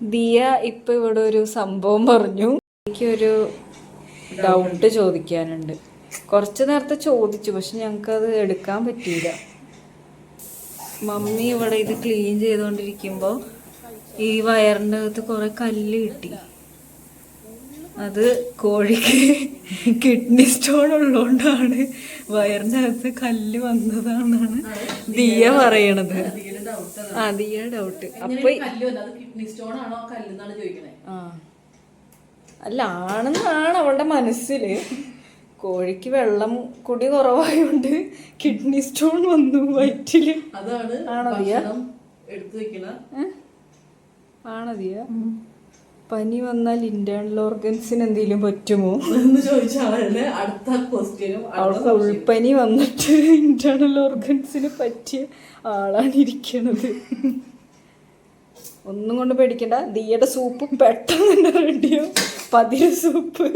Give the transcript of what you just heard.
ദിയ ഇപ്പൊ ഇവിടെ ഒരു സംഭവം പറഞ്ഞു. എനിക്കൊരു ഡൗട്ട് ചോദിക്കാനുണ്ട്. കുറച്ച് നേരത്തെ ചോദിച്ചു പക്ഷെ അത് എടുക്കാൻ പറ്റിയില്ല. മമ്മി ഇവിടെ ഇത് ക്ലീൻ ചെയ്തുകൊണ്ടിരിക്കുമ്പോൾ ഈ വയറിന്റെ അകത്ത് കുറെ കല്ല് കിട്ടി. അത് കോഴിക്ക് കിഡ്നി സ്റ്റോൺ ഉള്ളതുകൊണ്ടാണ് വയറിന്റെ അകത്ത് കല്ല് വന്നതാണെന്നാണ് ദിയ പറയണത്. ദിയ ഡൗട്ട് അപ്പൊ കിഡ്നി സ്റ്റോൺ ആണോ കല്ലെന്നാണ് ചോദിക്കണേ? ആ. അല്ല ആണെന്നാണ് അവളുടെ മനസ്സിൽ. കോഴിക്ക് വെള്ളം കുടി കുറവായോണ്ട് കിഡ്നി സ്റ്റോൺ വന്നു വയറ്റിൽ. അതാണ് ആണോ ആണതിയ പനി വന്നാൽ ഇന്റേണൽ ഓർഗൻസിന് എന്തെങ്കിലും പറ്റുമോ? എന്ന് ചോദിച്ചാണ് അടുത്ത ക്വസ്റ്റ്യനും അവൾക്ക് ഉൾപ്പനി വന്നിട്ട് ഇന്റേണൽ ഓർഗൻസിന് പറ്റിയ ആളാണ് ഇരിക്കണത്. ഒന്നും കൊണ്ട് പേടിക്കണ്ട. ദീയുടെ സൂപ്പ് പെട്ടെന്ന് തന്നെ റെഡിയോ പതിര് സൂപ്പ്.